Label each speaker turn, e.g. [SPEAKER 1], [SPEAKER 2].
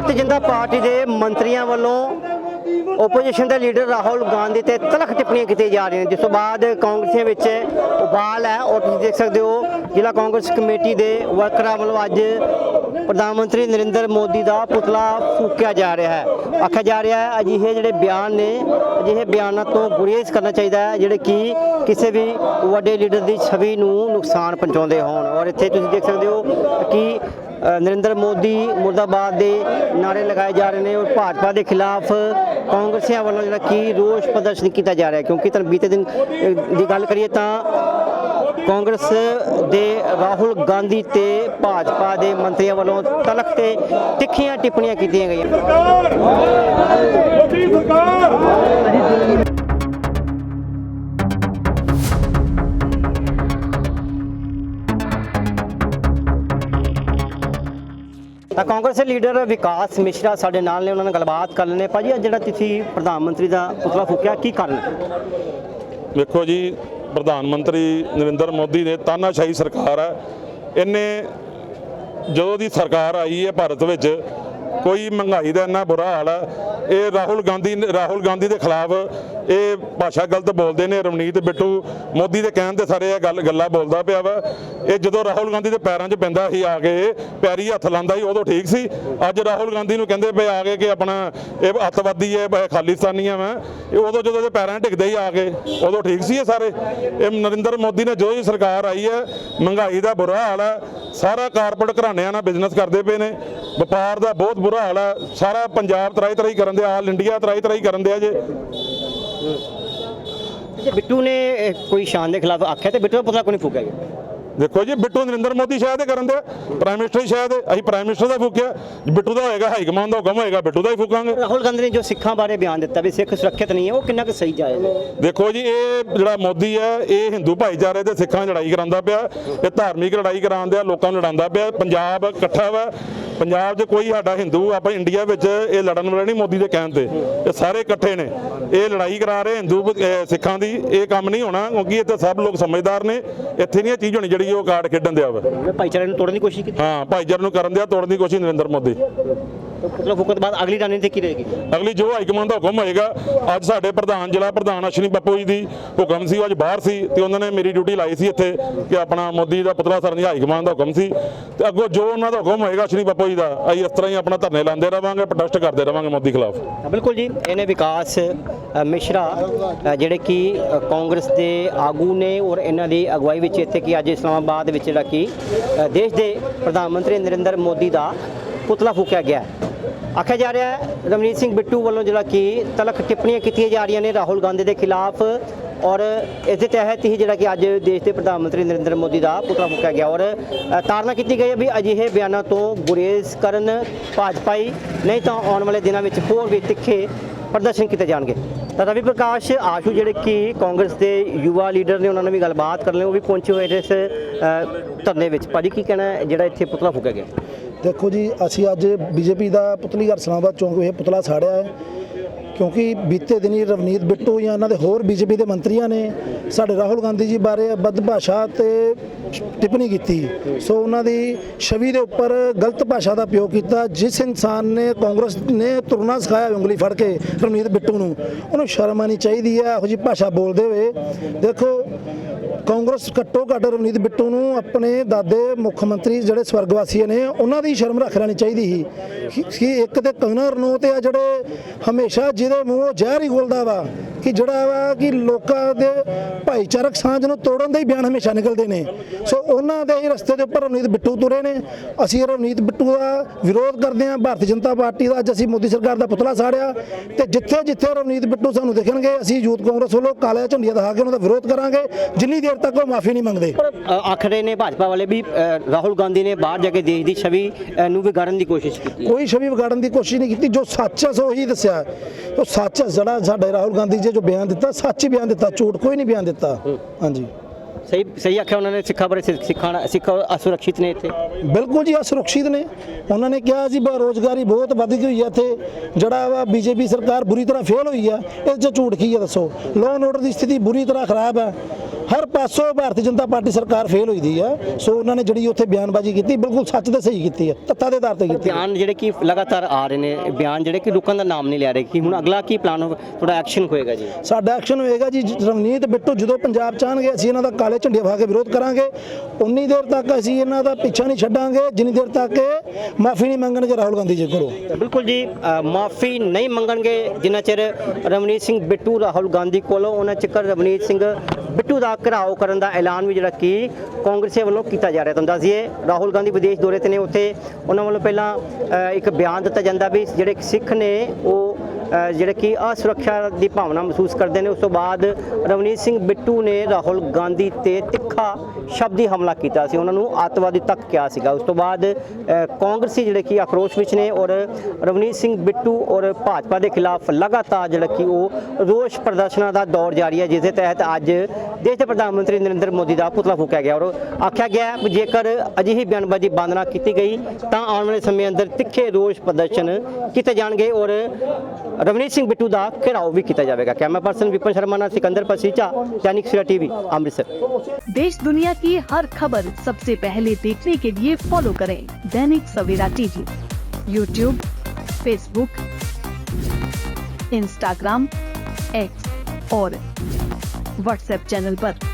[SPEAKER 1] Bharatiya Janata party ਦੇ ਮੰਤਰੀਆਂ ਵੱਲੋਂ ਓਪੋਜੀਸ਼ਨ ਦੇ ਲੀਡਰ ਰਾਹੁਲ ਗਾਂਧੀ ਤੇ ਤਲਖ ਟਿੱਪਣੀਆਂ ਕੀਤੀਆਂ ਜਾ ਰਹੀਆਂ ਨੇ, ਜਿਸ ਤੋਂ ਬਾਅਦ ਕਾਂਗਰਸੀਆਂ ਵਿੱਚ ਉਬਾਲ ਹੈ। ਔਰ ਤੁਸੀਂ ਦੇਖ ਸਕਦੇ ਹੋ, ਜ਼ਿਲ੍ਹਾ ਕਾਂਗਰਸ ਕਮੇਟੀ ਦੇ ਵਰਕਰਾਂ ਵੱਲੋਂ ਅੱਜ ਪ੍ਰਧਾਨ ਮੰਤਰੀ ਨਰਿੰਦਰ ਮੋਦੀ ਦਾ ਪੁਤਲਾ ਫੂਕਿਆ ਜਾ ਰਿਹਾ ਹੈ। ਆਖਿਆ ਜਾ ਰਿਹਾ ਹੈ, ਅਜਿਹੇ ਜਿਹੜੇ ਬਿਆਨ ਨੇ, ਅਜਿਹੇ ਬਿਆਨਾਂ ਤੋਂ ਗੁਰੇਜ਼ ਕਰਨਾ ਚਾਹੀਦਾ ਹੈ, ਜਿਹੜੇ ਕਿ ਕਿਸੇ ਵੀ ਵੱਡੇ ਲੀਡਰ ਦੀ ਛਵੀ ਨੂੰ ਨੁਕਸਾਨ ਪਹੁੰਚਾਉਂਦੇ ਹੋਣ। ਔਰ ਇੱਥੇ ਤੁਸੀਂ ਦੇਖ ਸਕਦੇ ਹੋ ਕਿ ਨਰਿੰਦਰ ਮੋਦੀ ਮੁਰਦਾਬਾਦ ਦੇ ਨਾਰੇ ਲਗਾਏ ਜਾ ਰਹੇ ਨੇ ਔਰ ਭਾਜਪਾ ਦੇ ਖਿਲਾਫ ਕਾਂਗਰਸੀਆਂ ਵੱਲੋਂ ਜਿਹੜਾ ਕੀ ਰੋਸ ਪ੍ਰਦਰਸ਼ਨ ਕੀਤਾ ਜਾ ਰਿਹਾ ਕਿਉਂਕਿ ਤਾਂ ਬੀਤੇ ਦਿਨ ਅ, ਦੀ ਗੱਲ ਕਰੀਏ ਤਾਂ ਕਾਂਗਰਸ ਦੇ ਰਾਹੁਲ ਗਾਂਧੀ ਤੇ ਭਾਜਪਾ ਦੇ ਮੰਤਰੀਆਂ ਵੱਲੋਂ ਤਲਖ ਤੇ ਤਿੱਖੀਆਂ ਟਿੱਪਣੀਆਂ ਕੀਤੀਆਂ ਗਈਆਂ।
[SPEAKER 2] ਸਰਕਾਰ! ਮੋਦੀ ਸਰਕਾਰ!
[SPEAKER 1] ਕਾਂਗਰਸ ਦੇ ਲੀਡਰ ਵਿਕਾਸ ਮਿਸ਼ਰਾ ਸਾਡੇ ਨਾਲ ਨੇ, ਉਹਨਾਂ ਨਾਲ ਗੱਲਬਾਤ ਕਰ ਲੈਣੇ ਭਾਜੀ, ਅੱਜ ਜਿਹੜਾ ਤੁਸੀਂ ਪ੍ਰਧਾਨ ਮੰਤਰੀ ਦਾ ਪੁਤਲਾ ਫੂਕਿਆ, ਕੀ ਕਾਰਨ ਹੈ?
[SPEAKER 2] ਵੇਖੋ ਜੀ, ਪ੍ਰਧਾਨ ਮੰਤਰੀ ਨਰਿੰਦਰ ਮੋਦੀ ਨੇ ਤਾਨਾਸ਼ਾਹੀ ਸਰਕਾਰ ਹੈ। ਇਹਨੇ ਜਦੋਂ ਦੀ ਸਰਕਾਰ ਆਈ ਹੈ ਭਾਰਤ ਵਿੱਚ, ਕੋਈ ਮਹਿੰਗਾਈ ਦਾ ਇੰਨਾ ਬੁਰਾ ਹਾਲ ਹੈ। ਇਹ ਰਾਹੁਲ ਗਾਂਧੀ ਰਾਹੁਲ ਗਾਂਧੀ ਦੇ ਖਿਲਾਫ ਇਹ ਭਾਸ਼ਾ ਗਲਤ ਬੋਲਦੇ ਨੇ। ਰਵਨੀਤ ਬਿੱਟੂ ਮੋਦੀ ਦੇ ਕਹਿਣ ਤੇ ਸਾਰੇ ਇਹ ਗੱਲ, ਗੱਲਾਂ ਬੋਲਦਾ ਪਿਆ ਵਾ। ਇਹ ਜਦੋਂ ਰਾਹੁਲ ਗਾਂਧੀ ਦੇ ਪੈਰਾਂ 'ਚ ਪੈਂਦਾ ਸੀ ਆ ਕੇ, ਪੈਰੀ ਹੱਥ ਲਾਂਦਾ ਸੀ, ਉਦੋਂ ਠੀਕ ਸੀ। ਅੱਜ ਰਾਹੁਲ ਗਾਂਧੀ ਨੂੰ ਕਹਿੰਦੇ ਪਏ ਆ ਕੇ ਕਿ ਆਪਣਾ ਇਹ ਅੱਤਵਾਦੀ ਹੈ, ਇਹ ਖਾਲਿਸਤਾਨੀਆਂ ਵਾ ਇਹ ਉਦੋਂ ਜਦੋਂ ਇਹਦੇ ਪੈਰਾਂ 'ਚ ਡਿੱਗਦੇ ਹੀ ਆ ਕੇ, ਉਦੋਂ ਠੀਕ ਸੀ ਇਹ ਸਾਰੇ। ਇਹ ਨਰਿੰਦਰ ਮੋਦੀ ਨੇ ਜੋ ਹੀ ਸਰਕਾਰ ਆਈ ਹੈ, ਮਹਿੰਗਾਈ ਦਾ ਬੁਰਾ ਹਾਲ ਹੈ। ਸਾਰਾ ਕਾਰਪੋਰੇਟ ਘਰਾਣਿਆਂ ਨਾਲ ਬਿਜ਼ਨਸ ਕਰਦੇ ਪਏ ਨੇ। ਵਪਾਰ ਦਾ ਬਹੁਤ ਬੁਰਾ ਹਾਲ ਹੈ। ਸਾਰਾ ਪੰਜਾਬ ਤਰਾਈ ਤਰਾਈ ਕਰਨ ਦੇ ਆਲ ਇੰਡੀਆ ਤਰਾਈ ਤਰਾਈ ਕਰਨ ਦੇ ਆ ਜੇ
[SPEAKER 1] ਬਿੱਟੂ ਨੇ ਕੋਈ ਸ਼ਾਨ ਦੇ ਖਿਲਾਫ ਆਖਿਆ ਤੇ ਬਿੱਟੂ ਦਾ ਪੁਤਲਾ ਕੋਈ ਨਹੀਂ ਫੂਕਿਆ ਗਿਆ?
[SPEAKER 2] ਦੇਖੋ ਜੀ ਬਿੱਟੂ ਨਰਿੰਦਰ ਮੋਦੀ ਸ਼ਾਇਦ ਇਹ ਕਰਨ ਦੇ ਪ੍ਰਾਈਮ ਮਿਨਿਸਟਰ ਹੀ ਸ਼ਾਇਦ। ਅਸੀਂ ਪ੍ਰਾਈਮ ਮਿਨਿਸਟਰ ਦਾ ਫੂਕਿਆ। ਬਿੱਟੂ ਦਾ ਹੋਏਗਾ ਹਾਈ ਕਮਾਂਡ ਦਾ ਹੁਕਮ ਹੋਏਗਾ ਬਿੱਟੂ ਦਾ ਹੀ ਫੂਕਾਂਗੇ।
[SPEAKER 1] ਰਾਹੁਲ ਗਾਂਧੀ ਨੇ ਜੋ ਸਿੱਖਾਂ ਬਾਰੇ ਬਿਆਨ ਦਿੱਤਾ ਵੀ ਸਿੱਖ ਸੁਰੱਖਿਅਤ ਨਹੀਂ ਹੈ ਉਹ ਕਿੰਨਾ ਕੁ ਸਹੀ ਜਾਇਜ਼
[SPEAKER 2] ਦੇਖੋ ਜੀ ਇਹ ਜਿਹੜਾ ਮੋਦੀ ਹੈ ਇਹ ਹਿੰਦੂ ਭਾਈਚਾਰੇ ਤੇ ਸਿੱਖਾਂ ਦੀ ਲੜਾਈ ਕਰਾਉਂਦਾ ਪਿਆ ਇਹ ਧਾਰਮਿਕ ਲੜਾਈ ਕਰਾਉਂਦਾ ਲੋਕਾਂ ਨੂੰ ਲੜਾਉਂਦਾ ਪਿਆ ਪੰਜਾਬ ਇਕੱਠਾ ਵਾ। ਪੰਜਾਬ 'ਚ ਕੋਈ ਸਾਡਾ ਹਿੰਦੂ ਆਪਾਂ ਇੰਡੀਆ ਵਿੱਚ ਇਹ ਲੜਨ ਵਾਲਾ ਨਹੀਂ ਮੋਦੀ ਦੇ ਕਹਿਣ ਤੇ। ਇਹ ਸਾਰੇ ਇਕੱਠੇ ਨੇ। ਇਹ ਲੜਾਈ ਕਰਾ ਰਹੇ ਹਿੰਦੂ ਸਿੱਖਾਂ ਦੀ ਇਹ ਕੰਮ ਨਹੀਂ ਹੋਣਾ ਕਿਉਂਕਿ ਇੱਥੇ ਸਭ ਲੋਕ ਸਮਝਦਾਰ ਨੇ। ਇੱਥੇ ਨਹੀਂ ਇਹ ਚੀਜ਼ ਹੋਣੀ ਜਿਹੜੀ ਉਹ ਕਾਰਡ ਖੇਡਣ ਦਿਆ ਵਾ।
[SPEAKER 1] ਭਾਈਚਾਰੇ ਨੂੰ ਤੋੜਨ ਦੀ ਕੋਸ਼ਿਸ਼ ਕੀਤੀ।
[SPEAKER 2] ਹਾਂ ਭਾਈਚਾਰੇ ਨੂੰ ਕਰਨ ਦਿਆ ਤੋੜਨ ਦੀ ਕੋਸ਼ਿਸ਼ ਨਰਿੰਦਰ ਮੋਦੀ।
[SPEAKER 1] ਪੁਤਲਾ ਫੂਕਣ ਤੋਂ ਬਾਅਦ ਅਗਲੀ ਰਣਨੀਤੀ ਕੀ ਰਹੇਗੀ?
[SPEAKER 2] ਅਗਲੀ ਜੋ ਹਾਈ ਕਮਾਂਡ ਦਾ ਹੁਕਮ ਹੋਏਗਾ ਅੱਜ ਸਾਡੇ ਪ੍ਰਧਾਨ ਜ਼ਿਲ੍ਹਾ ਪ੍ਰਧਾਨ ਅਸ਼ਵਨੀ ਬੱਪੂ ਜੀ ਦੀ ਹੁਕਮ ਸੀ ਉਹ ਅੱਜ ਬਾਹਰ ਸੀ ਤੇ ਉਹਨਾਂ ਨੇ ਮੇਰੀ ਡਿਊਟੀ ਲਾਈ ਸੀ ਇੱਥੇ ਕਿ ਆਪਣਾ ਮੋਦੀ ਦਾ ਪੁਤਲਾ ਸਰਨ ਦੀ ਹਾਈ ਕਮਾਂਡ ਦਾ ਹੁਕਮ ਸੀ। ਤੇ ਅੱਗੋਂ ਜੋ ਉਹਨਾਂ ਦਾ ਹੁਕਮ ਹੋਏਗਾ ਅਸ਼ਵਨੀ ਬੱਪੂ ਜੀ ਦਾ ਅਸੀਂ ਇਸ ਤਰ੍ਹਾਂ ਹੀ ਆਪਣਾ ਧਰਨੇ ਲਾਉਂਦੇ ਰਵਾਂਗੇ ਪ੍ਰੋਟੈਸਟ ਕਰਦੇ ਰਵਾਂਗੇ ਮੋਦੀ ਖਿਲਾਫ।
[SPEAKER 1] ਬਿਲਕੁਲ ਜੀ। ਇਹਨੇ ਵਿਕਾਸ ਅ, ਮਿਸ਼ਰਾ ਅ, ਜਿਹੜੇ ਕਿ ਅ, ਕਾਂਗਰਸ ਦੇ ਆਗੂ ਨੇ ਔਰ ਇਹਨਾਂ ਦੀ ਅਗਵਾਈ ਵਿੱਚ ਇੱਥੇ ਕਿ ਅੱਜ ਇਸਲਾਮਾਬਾਦ ਵਿੱਚ ਜਿਹੜਾ ਕਿ ਅ, ਦੇਸ਼ ਦੇ ਪ੍ਰਧਾਨ ਮੰਤਰੀ ਨਰਿੰਦਰ ਮੋਦੀ ਦਾ ਪੁਤਲਾ ਫੂਕਿਆ ਗਿਆ ਹੈ। ਆਖਿਆ ਜਾ ਰਿਹਾ ਹੈ, ਰਮਨੀਤ ਸਿੰਘ ਬਿੱਟੂ ਵੱਲੋਂ ਜਿਹੜਾ ਕਿ ਤਲਖ ਟਿੱਪਣੀਆਂ ਕੀਤੀਆਂ ਜਾ ਰਹੀਆਂ ਨੇ ਰਾਹੁਲ ਗਾਂਧੀ ਦੇ ਖਿਲਾਫ ਔਰ ਇਸ ਦੇ ਤਹਿਤ ਹੀ ਜਿਹੜਾ ਕਿ ਅੱਜ ਦੇਸ਼ ਦੇ ਪ੍ਰਧਾਨ ਮੰਤਰੀ ਨਰਿੰਦਰ ਮੋਦੀ ਦਾ ਪੁਤਲਾ ਫੂਕਿਆ ਗਿਆ ਔਰ ਤਾਰਨਾ ਕੀਤੀ ਗਈ ਹੈ ਵੀ ਅਜਿਹੇ ਬਿਆਨਾਂ ਤੋਂ ਗੁਰੇਜ਼ ਕਰਨ ਭਾਜਪਾਈ ਨਹੀਂ ਤਾਂ ਆਉਣ ਵਾਲੇ ਦਿਨਾਂ ਵਿੱਚ ਹੋਰ ਵੀ ਤਿੱਖੇ ਪ੍ਰਦਰਸ਼ਨ ਕੀਤੇ ਜਾਣਗੇ। ਤਾਂ ਰਵੀ ਪ੍ਰਕਾਸ਼ ਆਸ਼ੂ ਜਿਹੜੇ ਕਿ ਕਾਂਗਰਸ ਦੇ ਯੁਵਾ ਲੀਡਰ ਨੇ ਉਹਨਾਂ ਨਾਲ ਵੀ ਗੱਲਬਾਤ ਕਰ ਲਈ ਉਹ ਵੀ ਪਹੁੰਚੇ ਹੋਏ ਨੇ ਇਸ ਧਰਨੇ ਵਿੱਚ। ਭਾਜੀ, ਕੀ ਕਹਿਣਾ ਜਿਹੜਾ ਇੱਥੇ ਪੁਤਲਾ ਫੂਕਿਆ ਗਿਆ?
[SPEAKER 3] ਦੇਖੋ ਜੀ, ਅਸੀਂ ਅੱਜ ਬੀਜੇਪੀ ਦਾ ਪੁਤਲੀ ਘਰ ਸਲਾਮਾਬਾਦ ਚੌਂਕ ਇਹ ਪੁਤਲਾ ਸਾੜਿਆ ਹੈ। ਕਿਉਂਕਿ ਬੀਤੇ ਦਿਨੀ ਰਵਨੀਤ ਬਿੱਟੂ ਜਾਂ ਇਹਨਾਂ ਦੇ ਹੋਰ ਬੀਜੇਪੀ ਦੇ ਮੰਤਰੀਆਂ ਨੇ ਸਾਡੇ ਰਾਹੁਲ ਗਾਂਧੀ ਜੀ ਬਾਰੇ ਬਦ ਭਾਸ਼ਾ ਤੇ ਟਿੱਪਣੀ ਕੀਤੀ। ਸੋ ਉਹਨਾਂ ਦੀ ਛਵੀ ਦੇ ਉੱਪਰ ਗਲਤ ਭਾਸ਼ਾ ਦਾ ਉਪਯੋਗ ਕੀਤਾ, ਜਿਸ ਇਨਸਾਨ ਨੇ ਕਾਂਗਰਸ ਨੇ ਤੁਰਨਾ ਸਿਖਾਇਆ ਉਂਗਲੀ ਫੜ ਕੇ ਰਵਨੀਤ ਬਿੱਟੂ ਨੂੰ। ਉਹਨੂੰ ਸ਼ਰਮ ਆਣੀ ਚਾਹੀਦੀ ਹੈ, ਇਹੋ ਜਿਹੀ ਭਾਸ਼ਾ ਬੋਲਦੇ ਹੋਏ। ਦੇਖੋ ਕਾਂਗਰਸ ਘੱਟੋ ਘੱਟ ਰਵਨੀਤ ਬਿੱਟੂ ਨੂੰ ਆਪਣੇ ਦਾਦੇ ਮੁੱਖ ਮੰਤਰੀ ਜਿਹੜੇ ਸਵਰਗਵਾਸੀ ਨੇ, ਉਹਨਾਂ ਦੀ ਸ਼ਰਮ ਰੱਖ ਲੈਣੀ ਚਾਹੀਦੀ ਸੀ। ਕਿ- ਕਿ ਇੱਕ ਤੇ ਕੰਗਨਾ ਰਣੌਤ ਆ ਜਿਹੜੇ ਹਮੇਸ਼ਾ ਜਿਹਦੇ ਮੂੰਹੋਂ ਜ਼ਹਿਰ ਹੀ ਖੁੱਲਦਾ ਵਾ, ਕਿ ਜਿਹੜਾ ਵਾ ਕਿ ਲੋਕਾਂ ਦੇ ਭਾਈਚਾਰਕ ਸਾਂਝ ਨੂੰ ਤੋੜਨ ਦੇ ਹੀ ਬਿਆਨ ਹਮੇਸ਼ਾ ਨਿਕਲਦੇ ਨੇ। ਸੋ ਉਹਨਾਂ ਦੇ ਹੀ ਰਸਤੇ ਦੇ ਉੱਪਰ ਰਵਨੀਤ ਬਿੱਟੂ ਤੁਰੇ ਨੇ। ਅਸੀਂ ਰਵਨੀਤ ਬਿੱਟੂ ਦਾ ਵਿਰੋਧ ਕਰਦੇ ਹਾਂ। ਭਾਰਤੀ ਜਨਤਾ ਪਾਰਟੀ ਦਾ ਅੱਜ ਅਸੀਂ ਮੋਦੀ ਸਰਕਾਰ ਦਾ ਪੁਤਲਾ ਸਾੜਿਆ। ਤੇ ਜਿੱਥੇ ਜਿੱਥੇ ਰਵਨੀਤ ਬਿੱਟੂ ਸਾਨੂੰ ਦਿਖਣਗੇ, ਅਸੀਂ ਯੂਥ ਕਾਂਗਰਸ ਵੱਲੋਂ ਕਾਲੇ ਝੰਡੀਆਂ ਦਿਖਾ ਕੇ ਉਹਨਾਂ ਦਾ ਵਿਰੋਧ ਕਰਾਂਗੇ। ਜਿੰਨੀ ਦੇਰ ਤੱਕ ਉਹ ਮਾਫੀ ਨਹੀਂ ਮੰਗਦੇ।
[SPEAKER 1] ਪਰ ਅ, ਆਖ ਰਹੇ ਨੇ ਭਾਜਪਾ ਵਾਲੇ ਵੀ ਰਾਹੁਲ ਗਾਂਧੀ ਨੇ ਬਾਹਰ ਜਾ ਕੇ ਦੇਸ਼ ਦੀ ਛਵੀ ਨੂੰ ਵਿਗਾੜਨ ਦੀ ਕੋਸ਼ਿਸ਼ ਕੀਤੀ
[SPEAKER 3] ਕੋਈ ਛਵੀ ਵਿਗਾੜਨ ਦੀ ਕੋਸ਼ਿਸ਼ ਨਹੀਂ ਕੀਤੀ ਜੋ ਸੱਚ ਹੈ ਸੋ ਹੀ ਦੱਸਿਆ ਉਹ ਸੱਚ ਜਿਹੜਾ ਸਾਡੇ ਰਾਹੁਲ ਗਾਂਧੀ ਜੀ ਜੋ ਬਿਆਨ ਦਿੱਤਾ ਸੱਚ ਹੀ ਬਿਆਨ ਦਿੱਤਾ ਝੂਠ ਕੋਈ ਨਹੀਂ ਬਿਆਨ ਦਿੱਤਾ। ਹਾਂਜੀ।
[SPEAKER 1] ਸਹੀ ਸਹੀ ਆਖਿਆ ਉਹਨਾਂ ਨੇ ਸਿੱਖਾਂ ਬਾਰੇ ਸਿੱਖਾਂ ਸਿੱਖ ਅਸੁਰੱਖਿਅਤ ਨੇ ਇੱਥੇ।
[SPEAKER 3] ਬਿਲਕੁਲ ਜੀ ਅਸੁਰੱਖਿਤ ਨੇ। ਉਹਨਾਂ ਨੇ ਕਿਹਾ ਸੀ ਬੇਰੋਜ਼ਗਾਰੀ ਬਹੁਤ ਵੱਧ ਗਈ ਹੋਈ ਹੈ ਇੱਥੇ। ਜਿਹੜਾ ਵਾ ਬੀਜੇਪੀ ਸਰਕਾਰ ਬੁਰੀ ਤਰ੍ਹਾਂ ਫੇਲ ਹੋਈ ਹੈ ਇਹ 'ਚ ਝੂਠ ਕੀ ਹੈ ਦੱਸੋ? ਐਂਡ ਆਰਡਰ ਦੀ ਸਥਿਤੀ ਬੁਰੀ ਤਰ੍ਹਾਂ ਖਰਾਬ ਹੈ। ਹਰ ਪਾਸੋਂ ਭਾਰਤੀ ਜਨਤਾ ਪਾਰਟੀ ਸਰਕਾਰ ਫੇਲ ਹੋਈ ਦੀ ਹੈ ਸੋ ਉਹਨਾਂ ਨੇ ਜਿਹੜੀ ਉੱਥੇ ਬਿਆਨਬਾਜ਼ੀ ਕੀਤੀ ਬਿਲਕੁਲ ਸੱਚ ਤੇ ਸਹੀ ਕੀਤੀ ਹੈ ਤੱਤਾਂ ਦੇ ਆਧਾਰ ਤੇ ਕੀਤੀ
[SPEAKER 1] ਬਿਆਨ ਜਿਹੜੇ ਕਿ ਲਗਾਤਾਰ ਆ ਰਹੇ ਨੇ ਬਿਆਨ ਜਿਹੜੇ ਕਿ ਰੁਕਣ ਦਾ ਨਾਮ ਨਹੀਂ ਲੈ ਰਹੇ ਕਿ ਹੁਣ ਅਗਲਾ ਕੀ ਪਲਾਨ ਥੋੜਾ ਐਕਸ਼ਨ ਹੋਏਗਾ ਜੀ।
[SPEAKER 3] ਸਾਡਾ ਐਕਸ਼ਨ ਹੋਏਗਾ ਜੀ ਰਵਨੀਤ ਬਿੱਟੂ ਜਦੋਂ ਪੰਜਾਬ ਚਾਹਣਗੇ ਅਸੀਂ ਇਹਨਾਂ ਦਾ ਕਾਲੇ ਝੰਡੇ ਵਹਾ ਕੇ ਵਿਰੋਧ ਕਰਾਂਗੇ। ਉਨੀ ਦੇਰ ਤੱਕ ਅਸੀਂ ਇਹਨਾਂ ਦਾ ਪਿੱਛਾ ਨਹੀਂ ਛੱਡਾਂਗੇ ਜਿੰਨੀ ਦੇਰ ਤੱਕ ਮਾਫੀ ਨਹੀਂ ਮੰਗਣਗੇ ਰਾਹੁਲ ਗਾਂਧੀ ਜੀ ਕੋਲੋਂ।
[SPEAKER 1] ਬਿਲਕੁਲ ਜੀ ਮਾਫੀ ਨਹੀਂ ਮੰਗਣਗੇ ਜਿੰਨਾ ਚਿਰ ਰਵਨੀਤ ਸਿੰਘ ਬਿੱਟੂ ਰਾਹੁਲ ਗਾਂਧੀ ਕੋਲੋਂ ਉਹਨਾਂ ਚਿਕਰ ਰਵਨੀਤ ਸਿੰਘ ਬਿੱਟੂ ਦਾ ਘਰਾਓ ਕਰਨ ਦਾ ਐਲਾਨ ਵੀ ਜਿਹੜਾ ਕਿ ਕਾਂਗਰਸੀਆਂ ਵੱਲੋਂ ਕੀਤਾ ਜਾ ਰਿਹਾ। ਤੁਹਾਨੂੰ ਦੱਸ ਰਾਹੁਲ ਗਾਂਧੀ ਵਿਦੇਸ਼ ਦੌਰੇ ਤੇ ਨੇ ਉੱਥੇ। ਉਹਨਾਂ ਵੱਲੋਂ ਪਹਿਲਾਂ ਇੱਕ ਬਿਆਨ ਦਿੱਤਾ ਜਾਂਦਾ ਵੀ ਜਿਹੜੇ ਸਿੱਖ ਨੇ, ਉਹ ਜਿਹੜੇ ਕਿ ਅਸੁਰੱਖਿਆ ਦੀ ਭਾਵਨਾ ਮਹਿਸੂਸ ਕਰਦੇ ਨੇ। ਉਸ ਤੋਂ ਬਾਅਦ ਰਵਨੀਤ ਸਿੰਘ ਬਿੱਟੂ ਨੇ ਰਾਹੁਲ ਗਾਂਧੀ ਤੇ ਤਿੱਖਾ ਸ਼ਬਦੀ ਹਮਲਾ ਕੀਤਾ ਸੀ। ਉਹਨਾਂ ਨੂੰ ਅੱਤਵਾਦੀ ਤੱਕ ਕਿਹਾ ਸੀਗਾ। ਉਸ ਤੋਂ ਬਾਅਦ ਕਾਂਗਰਸੀ ਜਿਹੜੇ ਕਿ ਆਕਰੋਸ਼ ਵਿੱਚ ਨੇ ਔਰ ਰਵਨੀਤ ਸਿੰਘ ਬਿੱਟੂ ਔਰ ਭਾਜਪਾ ਦੇ ਖਿਲਾਫ ਲਗਾਤਾਰ ਜਿਹੜਾ ਕਿ ਉਹ ਰੋਸ ਪ੍ਰਦਰਸ਼ਨਾਂ ਦਾ ਦੌਰ ਜਾਰੀ ਹੈ, ਜਿਸ ਦੇ ਤਹਿਤ ਅੱਜ ਦੇਸ਼ ਦੇ ਪ੍ਰਧਾਨ ਮੰਤਰੀ ਨਰਿੰਦਰ ਮੋਦੀ ਦਾ ਪੁਤਲਾ ਫੂਕਿਆ ਗਿਆ ਔਰ ਆਖਿਆ ਗਿਆ ਵੀ ਜੇਕਰ ਅਜਿਹੀ ਬਿਆਨਬਾਜ਼ੀ ਬੰਦ ਨਾ ਕੀਤੀ ਗਈ ਤਾਂ ਆਉਣ ਵਾਲੇ ਸਮੇਂ ਅੰਦਰ ਤਿੱਖੇ ਰੋਸ ਪ੍ਰਦਰਸ਼ਨ ਕੀਤੇ ਜਾਣਗੇ ਔਰ ਰਵਨੀਤ ਸਿੰਘ ਬਿੱਟੂ ਦਾ ਘਿਰਾਓ ਵੀ ਕੀਤਾ ਜਾਵੇਗਾ ਕੈਮਰਾ ਪਰਸਨ ਵਿਪਨ ਸ਼ਰਮਾ ਨਾਲ ਸਿਕੰਦਰ ਪਸੀਚਾ दैनिक सवेरा टीवी अमृतसर
[SPEAKER 4] देश दुनिया की हर खबर सबसे पहले देखने के लिए फॉलो करें Dainik Savera TV YouTube Facebook Instagram X और વોટ્સએપ ચેનલ પર.